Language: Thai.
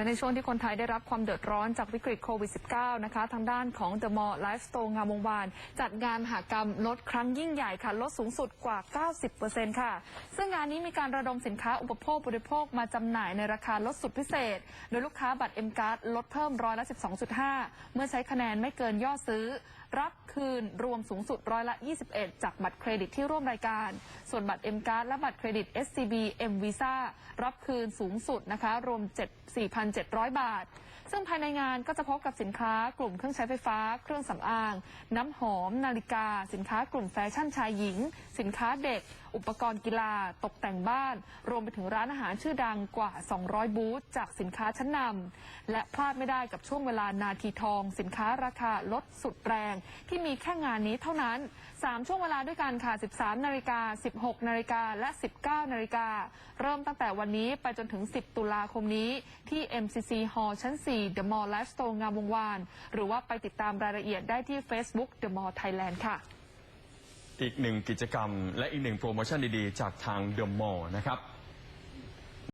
และในช่วงที่คนไทยได้รับความเดือดร้อนจากวิกฤตโควิด -19 นะคะ ทางด้านของ The Mall Life Store งามวงวาน จัดงานหากรรมลดครั้งยิ่งใหญ่ค่ะ ลดสูงสุดกว่า 90%ค่ะ ซึ่งงานนี้มีการระดมสินค้าอุปโภคบริโภคมาจำหน่ายในราคาลดสุดพิเศษ โดยลูกค้าบัตร M Card ลดเพิ่มร้อยละ 12.5 เมื่อใช้คะแนนไม่เกินยอดซื้อ รับคืนรวมสูงสุดร้อยละ 21 จากบัตรเครดิตที่ร่วมรายการ ส่วนบัตร M Card และบัตรเครดิต SCB M Visa รับคืนสูงสุดนะคะ รวม7 4,700 บาท ซึ่งภายในงานก็จะพบกับสินค้ากลุ่มเครื่องใช้ไฟฟ้า เครื่องสำอาง น้ำหอม นาฬิกา สินค้ากลุ่มแฟชั่นชายหญิง สินค้าเด็ก อุปกรณ์กีฬา ตกแต่งบ้าน รวมไปถึงร้านอาหารชื่อดังกว่า 200 บูธจากสินค้าชั้นนำและพลาดไม่ได้กับช่วงเวลานาทีทอง สินค้าราคาลดสุดแรงที่มีแค่งานนี้เท่านั้น 3 ช่วงเวลาด้วยกันค่ะ 13 นาฬิกา 16 นาฬิกา และ 19 นาฬิกา เริ่มตั้งแต่วันนี้ไปจนถึง 10 ตุลาคมนี้ ที่ MCC Hall ชั้น 4 The Mall Life Store งามวงวาน หรือว่าไปติดตามรายละเอียดได้ที่ Facebook The Mall Thailand ค่ะอีกหนึ่งกิจกรรมและอีกหนึ่งโปรโมชั่นดี ๆ จากทางเดอะมอลล์นะครับ